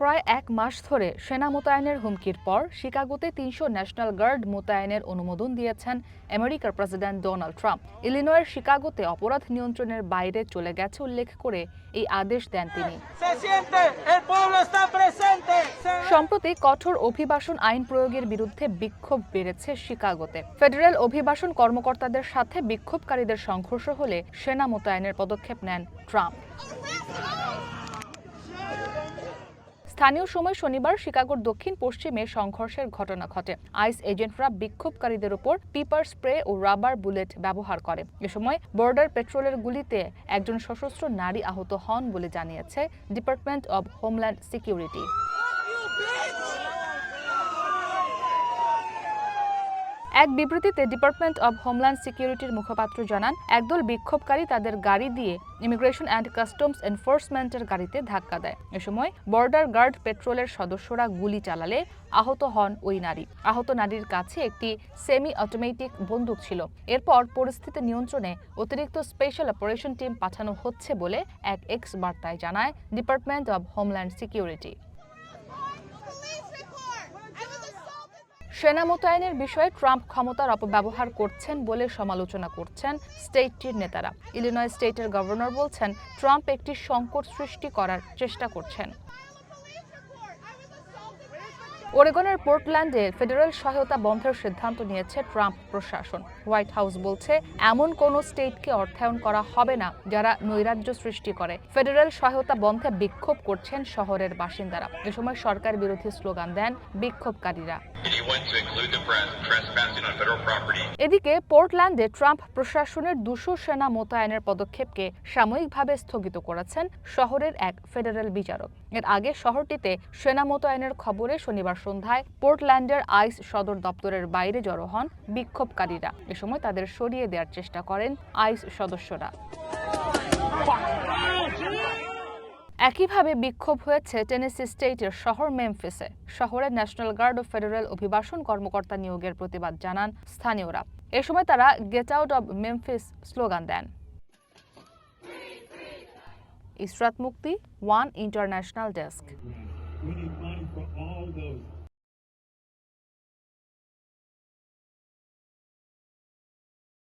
প্রায় এক মাস ধরে সেনা মোতায়েনের হুমকির পর শিকাগোতে তিনশো ন্যাশনাল গার্ড মোতায়েনের অনুমোদন দিয়েছেন আমেরিকার প্রেসিডেন্ট ডোনাল্ড ট্রাম্প। ইলিনয়ের শিকাগোতে অপরাধ নিয়ন্ত্রণের বাইরে চলে গেছে উল্লেখ করে এই আদেশ দেন তিনি। সম্প্রতি কঠোর অভিবাসন আইন প্রয়োগের বিরুদ্ধে বিক্ষোভ বেড়েছে শিকাগোতে। ফেডারেল অভিবাসন কর্মকর্তাদের সাথে বিক্ষোভকারীদের সংঘর্ষ হলে সেনা মোতায়েনের পদক্ষেপ নেন ট্রাম্প। স্থানীয় সময় শনিবার শিকাগোর দক্ষিণ পশ্চিমে সংঘর্ষের ঘটনা ঘটে। আইস এজেন্টরা বিক্ষোভকারীদের উপর পিপার স্প্রে ও রাবার বুলেট ব্যবহার করে। এ সময় বর্ডার পেট্রোলের গুলিতে একজন সশস্ত্র নারী আহত হন বলে জানিয়েছে ডিপার্টমেন্ট অব হোমল্যান্ড সিকিউরিটি। এক বিবৃতিতে ডিপার্টমেন্ট অব হোমল্যান্ড সিকিউরিটির মুখপাত্র জানান, একদল বিক্ষোভকারী তাদের গাড়ি দিয়ে ইমিগ্রেশন অ্যান্ড কাস্টমস এনফোর্সমেন্টের গাড়িতে ধাক্কা দেয়। এ সময় বর্ডার গার্ড পেট্রোলের সদস্যরা গুলি চালালে আহত হন ওই নারী। আহত নারীর কাছে একটি সেমি অটোমেটিক বন্দুক ছিল। এরপর পরিস্থিতি নিয়ন্ত্রণে অতিরিক্ত স্পেশাল অপারেশন টিম পাঠানো হচ্ছে বলে এক এক্স বার্তায় জানায় ডিপার্টমেন্ট অব হোমল্যান্ড সিকিউরিটি সেনা মোতায়েনের বিষয়ে ট্রাম্প ক্ষমতার অপব্যবহার করছেন বলে সমালোচনা করছেন স্টেটটির নেতারা। ইলিনয় স্টেটের গভর্নর বলছেন, ট্রাম্প একটি সংকট সৃষ্টি করার চেষ্টা করছেন. ওরেগনের পোর্টল্যান্ডে ফেডারেল সহায়তা বন্ধের সিদ্ধান্ত নিয়েছে ট্রাম্প প্রশাসন। হোয়াইট হাউস বলছে, এমন কোনো স্টেটকে অর্থায়ন করা হবে না যারা নৈরাজ্য সৃষ্টি করে। ফেডারেল সহায়তা বন্ধে বিক্ষোভ করছেন শহরের বাসিন্দারা। এ সময় সরকার বিরোধী স্লোগান দেন বিক্ষোভকারীরা। এদিকে পোর্টল্যান্ডে ট্রাম্প প্রশাসনের দুশো সেনা মোতায়েনের পদক্ষেপকে সাময়িকভাবে স্থগিত করেছেন শহরের এক ফেডারেল বিচারক। এর আগে শহরটিতে সেনা মোতায়েনের খবরে শনিবার সন্ধ্যায় পোর্টল্যান্ডের আইস সদর দপ্তরের বাইরে জড়ো হন বিক্ষোভকারীরা। এ সময় তাদের সরিয়ে দেওয়ার চেষ্টা করেন আইস সদস্যরা। একইভাবে বিক্ষোভ হয়েছে টেনেসি স্টেটের শহর মেমফিসে। শহরের ন্যাশনাল গার্ড ও ফেডারেল অভিবাসন কর্মকর্তা নিয়োগের প্রতিবাদ জানান স্থানীয়রা। এ সময় তারা get out of Memphis slogan দেন। ইসরাত মুক্তি, ওয়ান ইন্টারন্যাশনাল ডেস্ক।